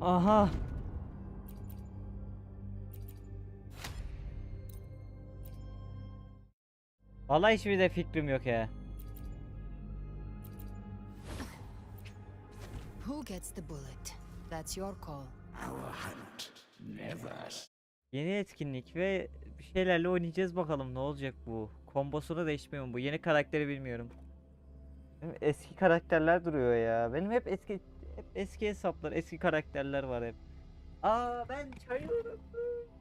Aha. Vallahi hiçbir de fikrim yok ya. Who gets the bullet? That's your call. Yeni etkinlik ve bir şeylerle oynayacağız bakalım ne olacak bu. Kombosunu değişmiyor mu bu? Yeni karakteri bilmiyorum. Benim eski karakterler duruyor ya. Benim hep eski hep eski hesaplar, eski karakterler var hep. Aa ben çayı unuttum.